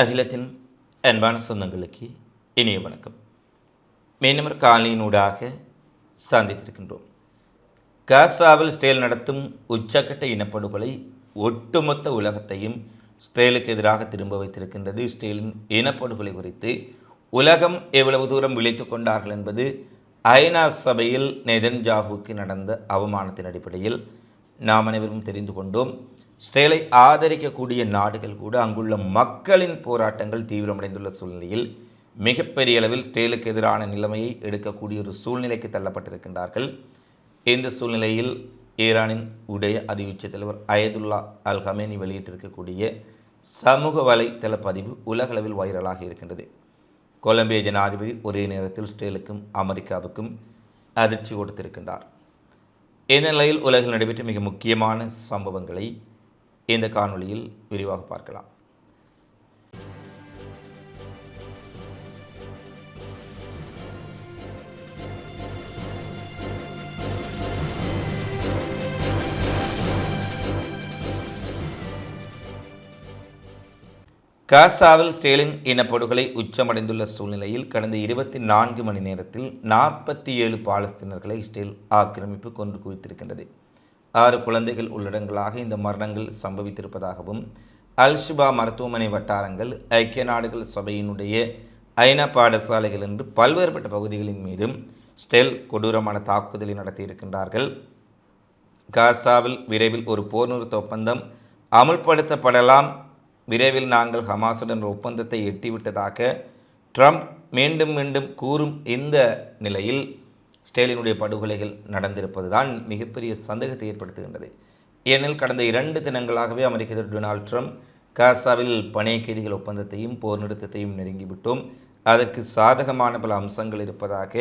அகிலத்தின் அன்பான சொந்தங்களுக்கு இனிய வணக்கம். மீனவர் காலையினூடாக சந்தித்திருக்கின்றோம். காசாவில் ஸ்டேல் நடத்தும் உச்சக்கட்ட இனப்படுகொலை ஒட்டுமொத்த உலகத்தையும் ஸ்டேலுக்கு எதிராக திரும்ப வைத்திருக்கின்றது. ஸ்டேலின் இனப்படுகொலை குறித்து உலகம் எவ்வளவு தூரம் விழித்து கொண்டார்கள் என்பது ஐநா சபையில் நெதன்ஜாகுவுக்கு நடந்த அவமானத்தின் அடிப்படையில் நாம் அனைவரும் தெரிந்து கொண்டோம். ஸ்டேலை ஆதரிக்கக்கூடிய நாடுகள் கூட அங்குள்ள மக்களின் போராட்டங்கள் தீவிரமடைந்துள்ள சூழ்நிலையில் மிகப்பெரிய அளவில் ஸ்டேலுக்கு எதிரான நிலைமையை எடுக்கக்கூடிய ஒரு சூழ்நிலைக்கு தள்ளப்பட்டிருக்கின்றார்கள். இந்த சூழ்நிலையில் ஈரானின் உடைய அதி உச்ச தலைவர் அயதுல்லா அல் ஹமேனி வெளியிட்டிருக்கக்கூடிய சமூக வலைத்தள பதிவு உலகளவில் வைரலாக இருக்கின்றது. கொலம்பிய ஜனாதிபதி ஒரே நேரத்தில் ஸ்டேலுக்கும் அமெரிக்காவுக்கும் அதிர்ச்சி கொடுத்திருக்கின்றார். இந்த நிலையில் உலகில் நடைபெற்ற மிக முக்கியமான சம்பவங்களை இந்த காணொளியில் விரிவாக பார்க்கலாம். காசாவில் ஸ்டேலின் இனப்படுகொலை உச்சமடைந்துள்ள சூழ்நிலையில் கடந்த இருபத்தி நான்கு மணி நேரத்தில் நாற்பத்தி ஏழு பாலஸ்தீனர்களை ஸ்டேல் ஆக்கிரமிப்பு கொண்டு குவித்திருக்கின்றது. ஆறு குழந்தைகள் உள்ளடங்களாக இந்த மரணங்கள் சம்பவித்திருப்பதாகவும் அல்ஷிபா மருத்துவமனை வட்டாரங்கள் ஐக்கிய நாடுகள் சபையினுடைய ஐநா பாடசாலைகள் என்று பல்வேறுபட்ட பகுதிகளின் மீதும் ஸ்டெல் கொடூரமான தாக்குதலை நடத்தியிருக்கின்றார்கள். காசாவில் விரைவில் ஒரு போர் நிறுத்த ஒப்பந்தம் அமுல்படுத்தப்படலாம். விரைவில் நாங்கள் ஹமாசுடன் ஒப்பந்தத்தை எட்டிவிட்டதாக ட்ரம்ப் மீண்டும் மீண்டும் கூறும் இந்த நிலையில் ஸ்டேலினுடைய படுகொலைகள் நடந்திருப்பது தான் மிகப்பெரிய சந்தேகத்தை ஏற்படுத்துகின்றது. ஏனெனில் கடந்த இரண்டு தினங்களாகவே அமெரிக்க அதிபர் டொனால்ட் ட்ரம்ப் காசாவில் பணைய கைதிகள் ஒப்பந்தத்தையும் போர் நிறுத்தத்தையும் நெருங்கிவிட்டோம். அதற்கு சாதகமான பல அம்சங்கள் இருப்பதாக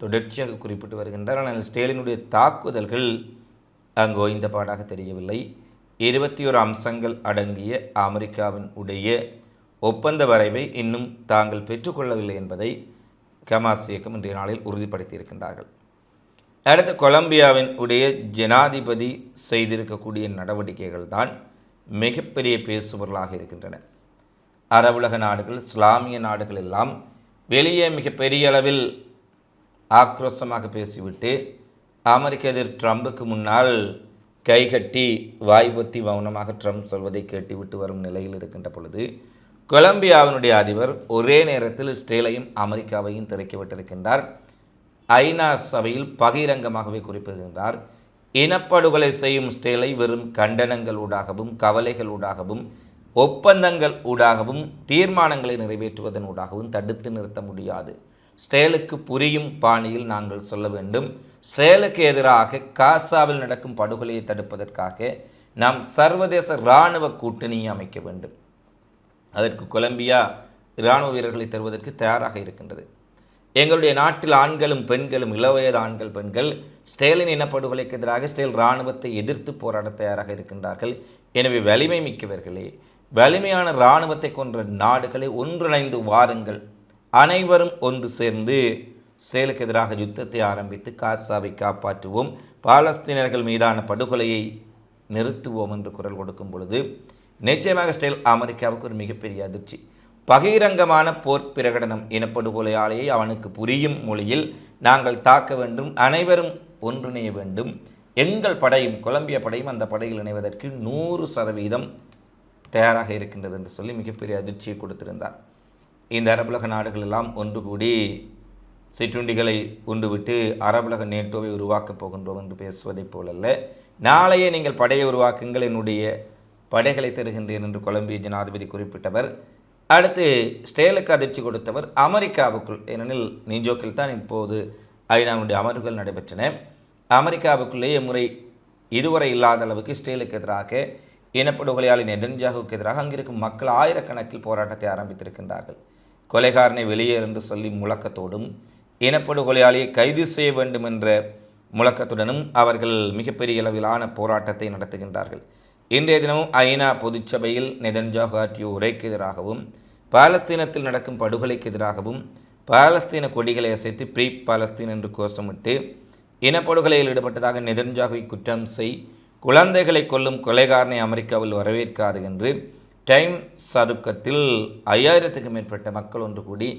தொடர்ச்சியாக குறிப்பிட்டு வருகின்றார். ஆனால் ஸ்டேலினுடைய தாக்குதல்கள் அங்கு ஓய்ந்த பாடாக தெரியவில்லை. இருபத்தி ஒரு அம்சங்கள் அடங்கிய அமெரிக்காவின் உடைய ஒப்பந்த வரைவை இன்னும் தாங்கள் பெற்றுக்கொள்ளவில்லை என்பதை கமாஸ் இயக்கம் இன்றைய நாளில் உறுதிப்படுத்தியிருக்கின்றார்கள். அடுத்து கொலம்பியாவின் உடைய ஜனாதிபதி செய்திருக்கக்கூடிய நடவடிக்கைகள் தான் மிகப்பெரிய பேசுபொருளாக இருக்கின்றன. அரபுலக நாடுகள் இஸ்லாமிய நாடுகள் எல்லாம் வெளியே மிகப்பெரிய அளவில் ஆக்ரோஷமாக பேசிவிட்டு அமெரிக்க எதிர் ட்ரம்புக்கு முன்னால் கைகட்டி வாய்பொத்தி மௌனமாக ட்ரம்ப் சொல்வதை கேட்டுவிட்டு வரும் நிலையில் இருக்கின்ற பொழுது கொலம்பியாவினுடைய அதிபர் ஒரே நேரத்தில் ஸ்டேலையும் அமெரிக்காவையும் திறக்கிவிட்டிருக்கின்றார் ஐநா சபையில் பகிரங்கமாகவே குறிப்பிடுகின்றார். இனப்படுகொலை செய்யும் ஸ்டேலை வெறும் கண்டனங்கள் ஊடாகவும் கவலைகள் ஊடாகவும் ஒப்பந்தங்கள் ஊடாகவும் தீர்மானங்களை நிறைவேற்றுவதன் ஊடாகவும் தடுத்து நிறுத்த முடியாது. ஸ்டேலுக்கு புரியும் பாணியில் நாங்கள் சொல்ல வேண்டும். ஸ்ட்ரேலுக்கு எதிராக காசாவில் நடக்கும் படுகொலையை தடுப்பதற்காக நாம் சர்வதேச இராணுவ கூட்டணியை அமைக்க வேண்டும். அதற்கு கொலம்பியா இராணுவ வீரர்களை தருவதற்கு தயாராக இருக்கின்றது. எங்களுடைய நாட்டில் ஆண்களும் பெண்களும் இளவயது ஆண்கள் பெண்கள் ஸ்டேலின் இனப்படுகொலைக்கு எதிராக ஸ்டேல் இராணுவத்தை எதிர்த்து போராட தயாராக இருக்கின்றார்கள். எனவே வலிமை மிக்கவர்களே வலிமையான இராணுவத்தை கொன்ற நாடுகளை ஒன்றிணைந்து வாருங்கள். அனைவரும் ஒன்று சேர்ந்து இஸ்ரேலுக்கு எதிராக யுத்தத்தை ஆரம்பித்து காசாவை காப்பாற்றுவோம். பாலஸ்தீனர்கள் மீதான படுகொலையை நிறுத்துவோம் என்று குரல் கொடுக்கும் பொழுது நிச்சயமாக ஸ்டைல் அமெரிக்காவுக்கு ஒரு மிகப்பெரிய அதிர்ச்சி. பகிரங்கமான போர் பிரகடனம் இனப்படுகொலையாலேயே அவனுக்கு புரியும் மொழியில் நாங்கள் தாக்க வேண்டும் அனைவரும் ஒன்றிணைய வேண்டும். எங்கள் படையும் கொலம்பிய படையும் அந்த படையில் இணைவதற்கு நூறு சதவீதம் தயாராக இருக்கின்றது என்று சொல்லி மிகப்பெரிய அதிர்ச்சியை கொடுத்திருந்தார். இந்த அரபுலக நாடுகள் எல்லாம் ஒன்று கூடி சிற்றுண்டிகளை உண்டுவிட்டு அரபுலக நேட்டோவை உருவாக்கப் போகின்றோம் என்று பேசுவதைப் போலல்ல. நாளையே நீங்கள் படையை உருவாக்குங்கள் என்னுடைய படைகளை தருகின்றேன் என்று கொலம்பிய ஜனாதிபதி குறிப்பிட்டவர். அடுத்து ஸ்டேலுக்கு அதிர்ச்சி கொடுத்தவர் அமெரிக்காவுக்குள். ஏனெனில் நியூஜோக்கில் தான் இப்போது ஐநாவுடைய அமர்வுகள் நடைபெற்றன. அமெரிக்காவுக்குள்ளேயே முறை இதுவரை இல்லாத அளவுக்கு ஸ்டேலுக்கு எதிராக இனப்படுகொலையாளி நெதன்ஜாகுக்கு எதிராக அங்கிருக்கும் மக்கள் ஆயிரக்கணக்கில் போராட்டத்தை ஆரம்பித்திருக்கின்றார்கள். கொலைகாரனை வெளியே என்று சொல்லி முழக்கத்தோடும் இனப்படுகொலையாளியை கைது செய்ய வேண்டும் என்ற முழக்கத்துடனும் அவர்கள் மிகப்பெரிய அளவிலான போராட்டத்தை நடத்துகின்றார்கள். இன்றைய தினமும் ஐநா பொதுச்சபையில் நெதன்ஜாகு ஆற்றிய உரைக்கு எதிராகவும் பாலஸ்தீனத்தில் நடக்கும் படுகொலைக்கு எதிராகவும் பாலஸ்தீன கொடிகளை அசைத்து ப்ரீ பாலஸ்தீன் என்று கோஷமிட்டு இனப்படுகொலையில் ஈடுபட்டதாக நெதன்ஜாகுவை குற்றம் செய் குழந்தைகளை கொல்லும் கொலைகாரனை அமெரிக்காவில் வரவேற்காது என்று டைம் சதுக்கத்தில் ஐயாயிரத்துக்கும் மேற்பட்ட மக்கள் ஒன்று கூடி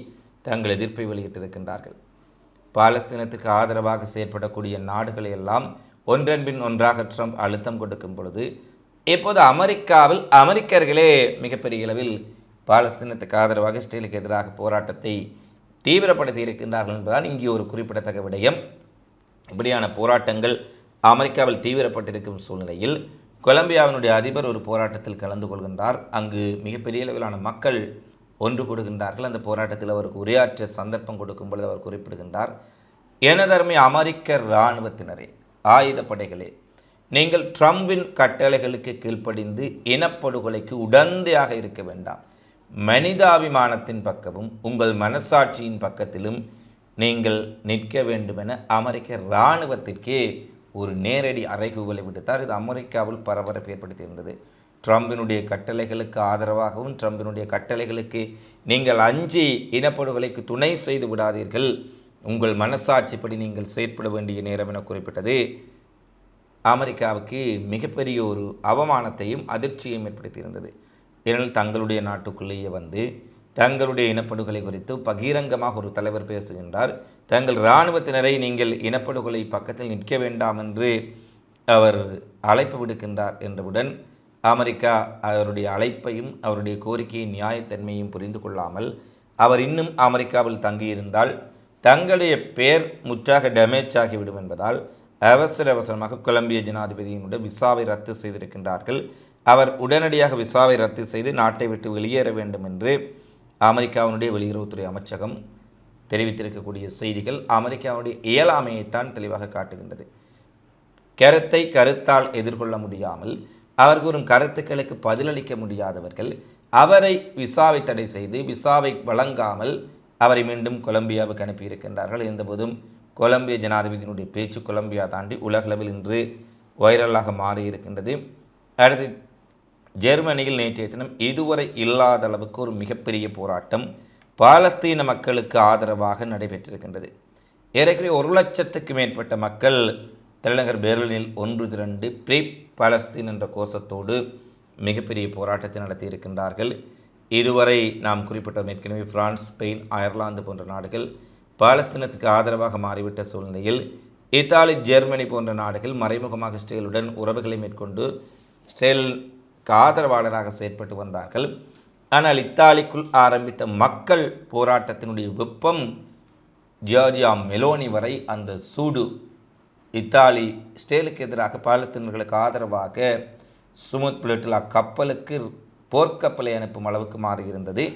தங்கள் எதிர்ப்பை வெளியிட்டிருக்கின்றார்கள். பாலஸ்தீனத்துக்கு ஆதரவாக செயற்படக்கூடிய நாடுகளை எல்லாம் ஒன்றாக ட்ரம்ப் அழுத்தம் கொடுக்கும் பொழுது இப்போது அமெரிக்காவில் அமெரிக்கர்களே மிகப்பெரிய அளவில் பாலஸ்தீனத்துக்கு ஆதரவாக இஸ்ரேலுக்கு எதிராக போராட்டத்தை தீவிரப்படுத்தி இருக்கின்றார்கள் என்பதால் இங்கே ஒரு குறிப்பிடத்தக்க விடயம். இப்படியான போராட்டங்கள் அமெரிக்காவில் தீவிரப்பட்டிருக்கும் சூழ்நிலையில் கொலம்பியாவினுடைய அதிபர் ஒரு போராட்டத்தில் கலந்து கொள்கின்றார். அங்கு மிகப்பெரிய அளவிலான மக்கள் ஒன்று கொடுக்கின்றார்கள் அந்த போராட்டத்தில் அவருக்கு உரையாற்ற சந்தர்ப்பம் கொடுக்கும் பொழுது அவர் குறிப்பிடுகின்றார் எனதர்மை அமெரிக்க இராணுவத்தினரே ஆயுதப்படைகளே நீங்கள் ட்ரம்பின் கட்டளைகளுக்கு கீழ்ப்படிந்து இனப்படுகொலைக்கு உடந்தையாக இருக்க வேண்டாம். மனிதாபிமானத்தின் பக்கமும் உங்கள் மனசாட்சியின் பக்கத்திலும் நீங்கள் நிற்க வேண்டுமென அமெரிக்க இராணுவத்திற்கே ஒரு நேரடி அறைகூவலை விடுத்தார். இது அமெரிக்காவில் பரபரப்பு ஏற்படுத்தியிருந்தது ட்ரம்பினுடைய கட்டளைகளுக்கு ஆதரவாகவும் ட்ரம்பினுடைய கட்டளைகளுக்கு நீங்கள் அஞ்சி இனப்படுகொலைக்கு துணை செய்து விடாதீர்கள். உங்கள் மனசாட்சிப்படி நீங்கள் செயற்பட வேண்டிய நேரம் என குறிப்பிட்டது அமெரிக்காவுக்கு மிகப்பெரிய ஒரு அவமானத்தையும் அதிர்ச்சியையும் ஏற்படுத்தியிருந்தது. ஏனெனில் தங்களுடைய நாட்டுக்குள்ளேயே வந்து தங்களுடைய இனப்படுகொலை குறித்து பகிரங்கமாக ஒரு தலைவர் பேசுகின்றார். தங்கள் இராணுவத்தினரை நீங்கள் இனப்படுகொலை பக்கத்தில் நிற்க வேண்டாம் என்று அவர் அழைப்பு விடுக்கின்றார் என்றவுடன் அமெரிக்கா அவருடைய அழைப்பையும் அவருடைய கோரிக்கையின் நியாயத்தன்மையும் புரிந்து கொள்ளாமல் அவர் இன்னும் அமெரிக்காவில் தங்கியிருந்தால் தங்களுடைய பெயர் முற்றாக டேமேஜ் ஆகிவிடும் என்பதால் அவசர அவசரமாக கொலம்பிய ஜனாதிபதியினுடைய விசாவை ரத்து செய்திருக்கின்றார்கள். அவர் உடனடியாக விசாவை ரத்து செய்து நாட்டை விட்டு வெளியேற வேண்டும் என்று அமெரிக்காவினுடைய வெளியுறவுத்துறை அமைச்சகம் தெரிவித்திருக்கக்கூடிய செய்திகள் அமெரிக்காவுடைய இயலாமையைத்தான் தெளிவாக காட்டுகின்றது. கருத்தை கருத்தால் எதிர்கொள்ள முடியாமல் அவர் கூறும் கருத்துக்களுக்கு பதிலளிக்க முடியாதவர்கள் அவரை விசாவை தடை செய்து விசாவை வழங்காமல் அவரை மீண்டும் கொலம்பியாவுக்கு அனுப்பியிருக்கின்றார்கள். இருந்தபோதும் கொலம்பிய ஜனாதிபதியினுடைய பேச்சு கொலம்பியா தாண்டி உலகளவில் இன்று வைரலாக மாறியிருக்கின்றது. அடுத்து ஜெர்மனியில் நேற்றைய தினம் இதுவரை இல்லாத அளவுக்கு ஒரு மிகப்பெரிய போராட்டம் பாலஸ்தீன மக்களுக்கு ஆதரவாக நடைபெற்றிருக்கின்றது. ஏறக்குறைய ஒரு லட்சத்துக்கு மேற்பட்ட மக்கள் தலைநகர் பெர்லினில் ஒன்று திரண்டு ப்ரீ பாலஸ்தீன் என்ற கோஷத்தோடு மிகப்பெரிய போராட்டத்தை நடத்தியிருக்கின்றார்கள். இதுவரை நாம் குறிப்பிட்ட ஏற்கனவே பிரான்ஸ் ஸ்பெயின் அயர்லாந்து போன்ற நாடுகள் பாலஸ்தீனத்துக்கு ஆதரவாக மாறிவிட்ட சூழ்நிலையில் இத்தாலி ஜெர்மனி போன்ற நாடுகள் மறைமுகமாக இஸ்ரேலுடன் உறவுகளை மேற்கொண்டு இஸ்ரேலுக்கு ஆதரவாளராக செயற்பட்டு வந்தார்கள். ஆனால் இத்தாலிக்குள் ஆரம்பித்த மக்கள் போராட்டத்தினுடைய வெப்பம் ஜியார்ஜியா மெலோனி வரை அந்த சூடு இத்தாலி இஸ்ரேலுக்கு எதிராக பாலஸ்தீனர்களுக்கு ஆதரவாக சுமுத் புலட்டிலா கப்பலுக்கு போர்க்கப்பலை அனுப்பும் அளவுக்கு மாறியிருந்தது.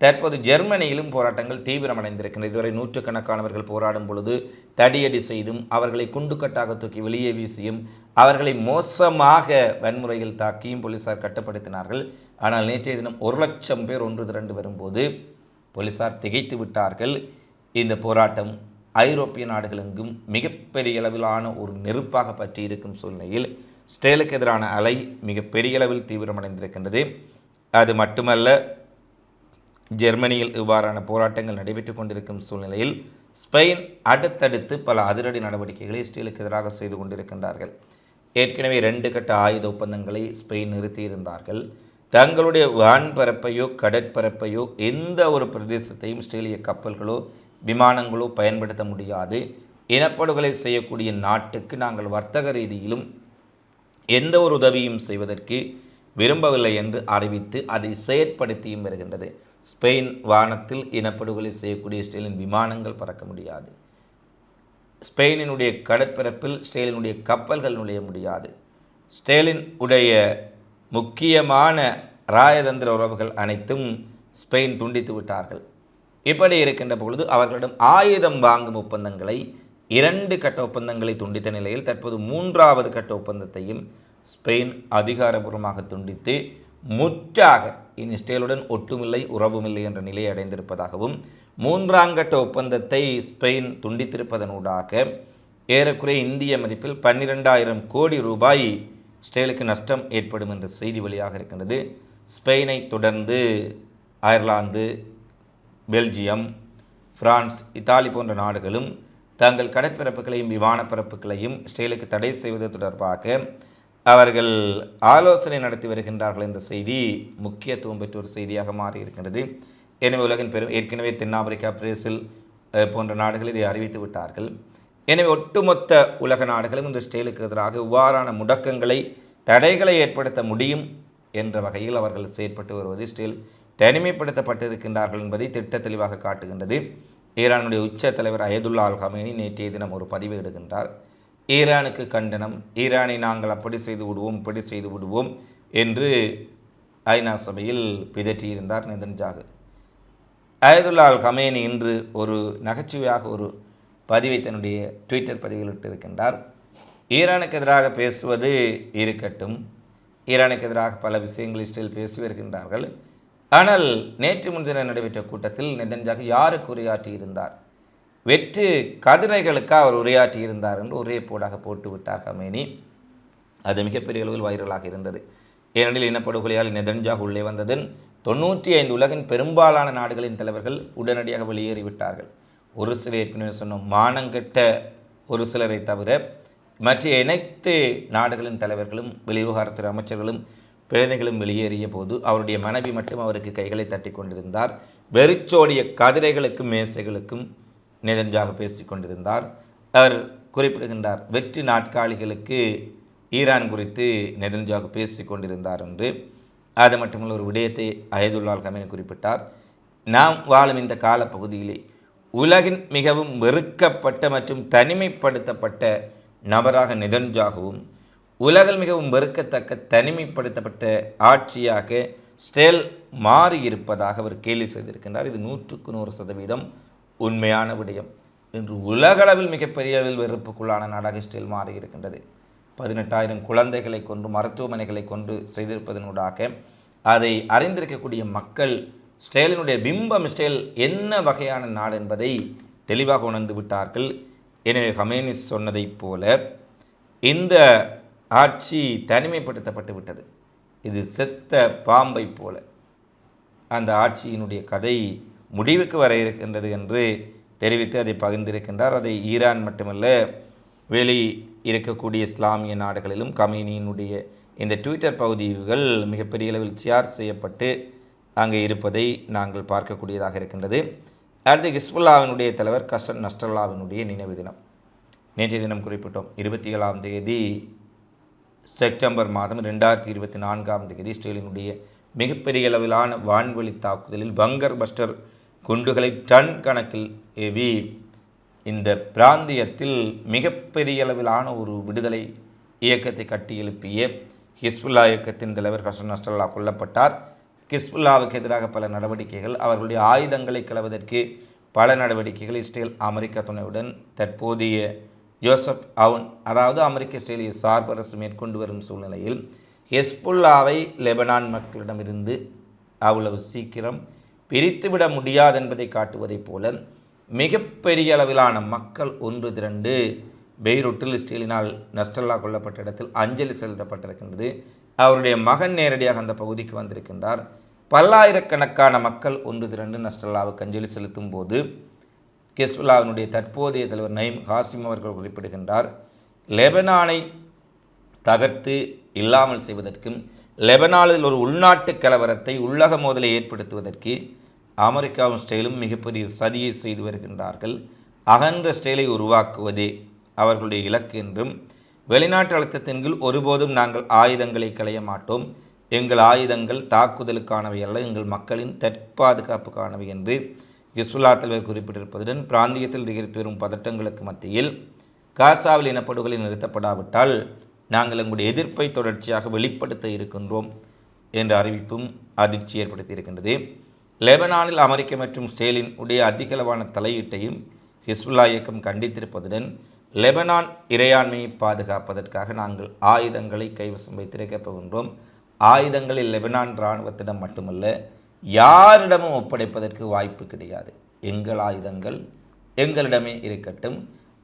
தற்போது ஜெர்மனியிலும் போராட்டங்கள் தீவிரமடைந்திருக்கின்றன. இதுவரை நூற்றுக்கணக்கானவர்கள் போராடும் பொழுது தடியடி செய்தும் அவர்களை குண்டுக்கட்டாக தூக்கி வெளியே வீசியும் அவர்களை மோசமாக வன்முறையில் தாக்கியும் போலீசார் கட்டுப்படுத்தினார்கள். ஆனால் நேற்றைய தினம் ஒரு லட்சம் பேர் ஒன்று திரண்டு வரும்போது போலீசார் திகைத்து விட்டார்கள். இந்த போராட்டம் ஐரோப்பிய நாடுகளெங்கும் மிகப்பெரிய அளவிலான ஒரு நெருப்பாக பற்றி இருக்கும் சூழ்நிலையில் ஸ்டேலுக்கு எதிரான அலை மிகப்பெரிய அளவில் தீவிரமடைந்திருக்கின்றது. அது மட்டுமல்ல ஜெர்மனியில் இவ்வாறான போராட்டங்கள் நடைபெற்று கொண்டிருக்கும் சூழ்நிலையில் ஸ்பெயின் அடுத்தடுத்து பல அதிரடி நடவடிக்கைகளை இஸ்ரேலுக்கு எதிராக செய்து கொண்டிருக்கின்றார்கள். ஏற்கனவே ரெண்டு கட்ட ஆயுத ஒப்பந்தங்களை ஸ்பெயின் நிறுத்தியிருந்தார்கள். தங்களுடைய வான்பரப்பையோ கடற்பரப்பையோ எந்த ஒரு பிரதேசத்தையும் இஸ்ரேலிய கப்பல்களோ விமானங்களோ பயன்படுத்த முடியாது. இனப்படுகொலை செய்யக்கூடிய நாட்டுக்கு நாங்கள் வர்த்தக ரீதியிலும் எந்த ஒரு உதவியும் செய்வதற்கு விரும்பவில்லை என்று அறிவித்து அதை செயற்படுத்தியும் வருகின்றது. ஸ்பெயின் வானத்தில் இனப்படுகொலை செய்யக்கூடிய இஸ்ரேலின் விமானங்கள் பறக்க முடியாது. ஸ்பெயினினுடைய கடற்பரப்பில் ஸ்டேலினுடைய கப்பல்கள் நுழைய முடியாது. ஸ்டேலின் உடைய முக்கியமான ராயதந்திர உறவுகள் அனைத்தும் ஸ்பெயின் துண்டித்து விட்டார்கள். இப்படி இருக்கின்ற பொழுது அவர்களிடம் ஆயுதம் வாங்கும் ஒப்பந்தங்களை இரண்டு கட்ட ஒப்பந்தங்களை துண்டித்த நிலையில் தற்போது மூன்றாவது கட்ட ஒப்பந்தத்தையும் ஸ்பெயின் அதிகாரபூர்வமாக துண்டித்து முற்றாக இனி இஸ்ரேலுடன் ஒட்டுமில்லை உறவுமில்லை என்ற நிலையை அடைந்திருப்பதாகவும் மூன்றாம் கட்ட ஒப்பந்தத்தை ஸ்பெயின் துண்டித்திருப்பதனூடாக ஏறக்குறைய இந்திய மதிப்பில் பன்னிரெண்டாயிரம் கோடி ரூபாய் இஸ்ரேலுக்கு நஷ்டம் ஏற்படும் என்ற செய்தி வழியாக இருக்கின்றது. ஸ்பெயினை தொடர்ந்து அயர்லாந்து பெல்ஜியம் பிரான்ஸ் இத்தாலி போன்ற நாடுகளும் தங்கள் கடற்பரப்புகளையும் விமானப்பரப்புகளையும் இஸ்ரேலுக்கு தடை செய்வது தொடர்பாக அவர்கள் ஆலோசனை நடத்தி வருகின்றார்கள் என்ற செய்தி முக்கியத்துவம் பெற்ற ஒரு செய்தியாக மாறியிருக்கின்றது. எனவே உலகின் பெரும் ஏற்கனவே தென்னாப்பிரிக்கா பிரேசில் போன்ற நாடுகள் இதை அறிவித்து விட்டார்கள். எனவே ஒட்டுமொத்த உலக நாடுகளும் இந்த ஸ்டேலுக்கு எதிராக இவ்வாறான முடக்கங்களை தடைகளை ஏற்படுத்த முடியும் என்ற வகையில் அவர்கள் செயற்பட்டு வருவது ஸ்டேல் தனிமைப்படுத்தப்பட்டிருக்கின்றார்கள் என்பதை திட்ட தெளிவாக காட்டுகின்றது. ஈரானுடைய உச்ச தலைவர் அயதுல்லா அல் ஹமேனி நேற்றைய தினம் ஒரு பதிவு இடுகின்றார். ஈரானுக்கு கண்டனம் ஈரானை நாங்கள் அப்படி செய்து விடுவோம் இப்படி செய்து விடுவோம் என்று ஐநா சபையில் பிதற்றியிருந்தார் நிதன்ஜாகு அயதுல்லால் ஹமேனி இன்று ஒரு நகைச்சுவையாக ஒரு பதிவை தன்னுடைய ட்விட்டர் பதிவில் இட்டிருக்கின்றார். ஈரானுக்கு எதிராக பேசுவது இருக்கட்டும் ஈரானுக்கு எதிராக பல விஷயங்கள் இஸ்ரேல் பேசி வருகின்றார்கள். ஆனால் நேற்று முன்தினம் நடைபெற்ற கூட்டத்தில் நெதன்ஜாகு யாருக்கு உரையாற்றியிருந்தார்? வெற்று கதிரைகளுக்கு அவர் உரையாற்றியிருந்தார் என்று ஒரே போடாக போட்டு விட்டார் கமேனி. அது மிகப்பெரிய அளவில் வைரலாக இருந்தது. ஏனெனில் இனப்படுகொலையால் நெதன்ஜா உள்ளே வந்ததன் தொண்ணூற்றி ஐந்து உலகின் பெரும்பாலான நாடுகளின் தலைவர்கள் உடனடியாக வெளியேறிவிட்டார்கள் ஒரு சிலர் ஏற்கனவே சொன்னோம் மானங்கெட்ட ஒரு சிலரை தவிர மற்ற அனைத்து நாடுகளின் தலைவர்களும் வெளிவிவகாரத்துறை அமைச்சர்களும் பிழைகளும் வெளியேறிய போது அவருடைய மனைவி மட்டும் அவருக்கு கைகளை தட்டி கொண்டிருந்தார். வெறிச்சோடிய கதிரைகளுக்கும் மேசைகளுக்கும் நெதன்ஜாக பேசிக் கொண்டிருந்தார். அவர் குறிப்பிடுகின்றார் வெற்றி நாட்காலிகளுக்கு ஈரான் குறித்து நெதன்ஜாகு பேசி கொண்டிருந்தார் என்று. அது மட்டுமல்ல ஒரு விடயத்தை அயதுல்லால் கமேனி குறிப்பிட்டார் நாம் வாழும் இந்த காலப்பகுதியிலே உலகின் மிகவும் வெறுக்கப்பட்ட மற்றும் தனிமைப்படுத்தப்பட்ட நபராக நெதன்ஜாகவும் உலகில் மிகவும் வெறுக்கத்தக்க தனிமைப்படுத்தப்பட்ட ஆட்சியாக ஸ்டேல் மாறியிருப்பதாக அவர் கேலி செய்திருக்கின்றார். இது நூற்றுக்கு நூறு சதவீதம் உண்மையான விடயம். இன்று உலகளவில் மிகப்பெரிய அளவில் வெறுப்புக்குள்ளான நாடாக ஸ்டேல் மாறியிருக்கின்றது. பதினெட்டாயிரம் குழந்தைகளை கொண்டு மருத்துவமனைகளை கொண்டு செய்திருப்பதனூடாக அதை அறிந்திருக்கக்கூடிய மக்கள் ஸ்டேலினுடைய பிம்பம் ஸ்டேல் என்ன வகையான நாடு என்பதை தெளிவாக உணர்ந்து விட்டார்கள். எனவே ஹமேனிஸ் சொன்னதைப் போல இந்த ஆட்சி தனிமைப்படுத்தப்பட்டு விட்டது. இது செத்த பாம்பை போல. அந்த ஆட்சியினுடைய கதை முடிவுக்கு வர இருக்கின்றது என்று தெரிவித்து அதை பகிர்ந்திருக்கின்றார். அதை ஈரான் மட்டுமல்ல வெளி இருக்கக்கூடிய இஸ்லாமிய நாடுகளிலும் கமினியினுடைய இந்த ட்விட்டர் பகுதிகள் மிகப்பெரிய அளவில் சியார் செய்யப்பட்டு அங்கே இருப்பதை நாங்கள் பார்க்கக்கூடியதாக இருக்கின்றது. அடுத்து ஹிஸ்புல்லாவினுடைய தலைவர் கசன் நஸ்டல்லாவினுடைய நினைவு தினம். நேற்றைய தினம் குறிப்பிட்டோம் இருபத்தி ஏழாம் தேதி செப்டம்பர் மாதம் ரெண்டாயிரத்தி இருபத்தி நான்காம் தேதி இஸ்ரேலினுடைய மிகப்பெரிய அளவிலான வான்வெளி தாக்குதலில் பங்கர் பஸ்டர் குண்டுகளை டன் கணக்கில் ஏவி இந்த பிராந்தியத்தில் மிகப்பெரிய அளவிலான ஒரு விடுதலை இயக்கத்தை கட்டி எழுப்பிய ஹிஸ்புல்லா இயக்கத்தின் தலைவர் ஹசன் நஸ்ரல்லா கொல்லப்பட்டார். ஹிஸ்புல்லாவுக்கு எதிராக பல நடவடிக்கைகள் அவர்களுடைய ஆயுதங்களை கிளவதற்கு பல நடவடிக்கைகள் இஸ்ரேல் அமெரிக்க துணையுடன் தற்போதைய யோசப் அவுன் அதாவது அமெரிக்க இஸ்ரேலிய சார்பரசு மேற்கொண்டு வரும் சூழ்நிலையில் ஹெஸ்புல்லாவை லெபனான் மக்களிடமிருந்து அவ்வளவு சீக்கிரம் பிரித்துவிட முடியாது என்பதை காட்டுவதைப் போல மிகப்பெரிய அளவிலான மக்கள் ஒன்று திரண்டு பெய்ரூட்டில் இஸ்ரேலினால் நஸ்டல்லா கொல்லப்பட்ட இடத்தில் அஞ்சலி செலுத்தப்பட்டிருக்கின்றது. அவருடைய மகன் நேரடியாக அந்த பகுதிக்கு வந்திருக்கின்றார். பல்லாயிரக்கணக்கான மக்கள் ஒன்று திரண்டு நஸ்டல்லாவுக்கு அஞ்சலி செலுத்தும் போது ஹிஸ்புல்லாவினுடைய தற்போதைய தலைவர் நயீம் ஹாசிம் அவர்கள் குறிப்பிடுகின்றார் லெபனானை தகர்த்து இல்லாமல் செய்வதற்கும் லெபனானில் ஒரு உள்நாட்டு கலவரத்தை உள்ளக மோதலை ஏற்படுத்துவதற்கு அமெரிக்காவும் ஸ்டைலும் மிகப்பெரிய சதியை செய்து வருகின்றார்கள். அகன்ற ஸ்டைலை உருவாக்குவதே அவர்களுடைய இலக்கு என்றும் வெளிநாட்டு அழுத்தத்தின் கீழ் ஒருபோதும் நாங்கள் ஆயுதங்களை களைய மாட்டோம். எங்கள் ஆயுதங்கள் தாக்குதலுக்கானவை அல்ல எங்கள் மக்களின் தற்பாதுகாப்புக்கானவை என்று ஹிஸ்புல்லா தலைவர் குறிப்பிட்டிருப்பதுடன் பிராந்தியத்தில் அதிகரித்து வரும் பதட்டங்களுக்கு மத்தியில் காசாவில் இனப்படுகொலை நிறுத்தப்படாவிட்டால் நாங்கள் எங்களுடைய எதிர்ப்பை தொடர்ச்சியாக வெளிப்படுத்த இருக்கின்றோம் என்ற அறிவிப்பும் அதிர்ச்சி ஏற்படுத்தியிருக்கின்றது. லெபனானில் அமெரிக்க மற்றும் ஸ்டேலின் உடைய அதிகளவான தலையீட்டையும் ஹிஸ்புல்லா இயக்கம் கண்டித்திருப்பதுடன் லெபனான் இறையாண்மையை பாதுகாப்பதற்காக நாங்கள் ஆயுதங்களை கைவசம் வைத்திருக்கப் போகின்றோம். ஆயுதங்களில் லெபனான் இராணுவத்திடம் மட்டுமல்ல யாரிடமும் ஒப்படைப்பதற்கு வாய்ப்பு கிடையாது. எங்கள் ஆயுதங்கள் எங்களிடமே இருக்கட்டும்.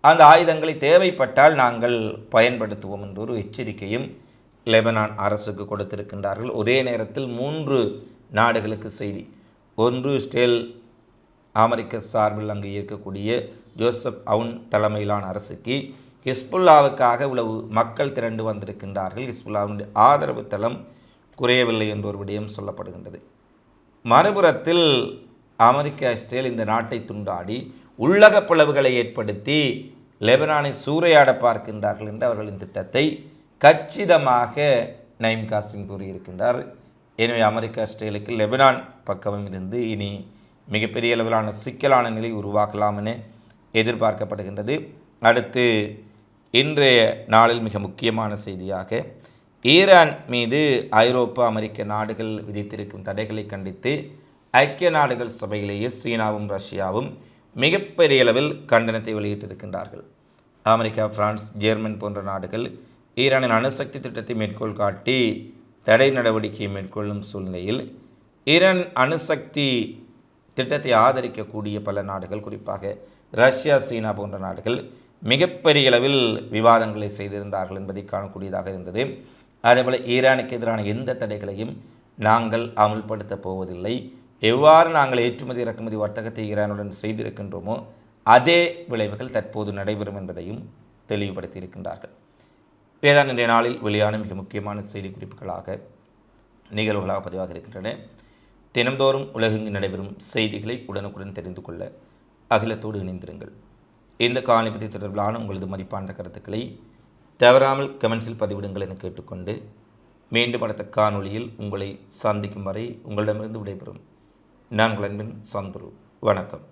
அந்த ஆயுதங்களை தேவைப்பட்டால் நாங்கள் பயன்படுத்துவோம் என்ற ஒரு எச்சரிக்கையும் லெபனான் அரசுக்கு கொடுத்திருக்கின்றார்கள். ஒரே நேரத்தில் மூன்று நாடுகளுக்கு செய்தி. ஒன்று ஸ்டேல் அமெரிக்க சார்பில் அங்கு இருக்கக்கூடிய ஜோசப் அவுன் தலைமையிலான அரசுக்கு ஹிஸ்புல்லாவுக்காக இவ்வளவு மக்கள் திரண்டு வந்திருக்கின்றார்கள். ஹிஸ்புல்லாவின் ஆதரவு தளம் குறையவில்லை என்ற ஒரு விடயம் சொல்லப்படுகின்றது. மறுபுறத்தில் அமெரிக்கா இஸ்ரேல் இந்த நாட்டை துண்டாடி உள்ளக பிளவுகளை ஏற்படுத்தி லெபனானை சூறையாட பார்க்கின்றார்கள் என்று அவர்களின் திட்டத்தை கச்சிதமாக நைம் காசிம் கூறியிருக்கின்றார். எனவே அமெரிக்கா இஸ்ரேலுக்கு லெபனான் பக்கமும் இருந்து இனி மிகப்பெரிய அளவிலான சிக்கலான நிலை உருவாக்கலாம் என எதிர்பார்க்கப்படுகின்றது. அடுத்து இன்றைய நாளில் மிக முக்கியமான செய்தியாக ஈரான் மீது ஐரோப்பா அமெரிக்க நாடுகள் விதித்திருக்கும் தடைகளை கண்டித்து ஐக்கிய நாடுகள் சபையிலேயே சீனாவும் ரஷ்யாவும் மிகப்பெரிய அளவில் கண்டனத்தை வெளியிட்டிருக்கின்றார்கள். அமெரிக்கா பிரான்ஸ் ஜெர்மன் போன்ற நாடுகள் ஈரானின் அணுசக்தி திட்டத்தை மேற்கோள் காட்டி தடை நடவடிக்கையை மேற்கொள்ளும் சூழ்நிலையில் ஈரான் அணுசக்தி திட்டத்தை ஆதரிக்கக்கூடிய பல நாடுகள் குறிப்பாக ரஷ்யா சீனா போன்ற நாடுகள் மிகப்பெரிய அளவில் விவாதங்களை செய்திருந்தார்கள் என்பதை காணக்கூடியதாக இருந்தது. அதேபோல் ஈரானுக்கு எதிரான எந்த தடைகளையும் நாங்கள் அமுல்படுத்தப் போவதில்லை. எவ்வாறு நாங்கள் ஏற்றுமதி இறக்குமதி வர்த்தகத்தை ஈரானுடன் செய்திருக்கின்றோமோ அதே விளைவுகள் தற்போது நடைபெறும் என்பதையும் தெளிவுபடுத்தியிருக்கின்றார்கள். வேதான் இன்றைய நாளில் வெளியான மிக முக்கியமான செய்தி குறிப்புகளாக நிகழ்வுகளாக பதிவாக இருக்கின்றன தினந்தோறும் உலகெங்கு நடைபெறும் செய்திகளை உடனுக்குடன் தெரிந்து கொள்ள அகிலத்தோடு இணைந்திருங்கள். இந்த காணொலி தொடர்பிலான உங்களது மதிப்பான கருத்துக்களை தவறாமல் கமெண்ட்ஸில் பதிவிடுங்கள் என கேட்டுக்கொண்டு மீண்டும் அடுத்த காணொளியில் உங்களை சந்திக்கும் வரை உங்களிடமிருந்து விடைபெறும். நான் உங்கள் அன்பின் சந்துரு வணக்கம்.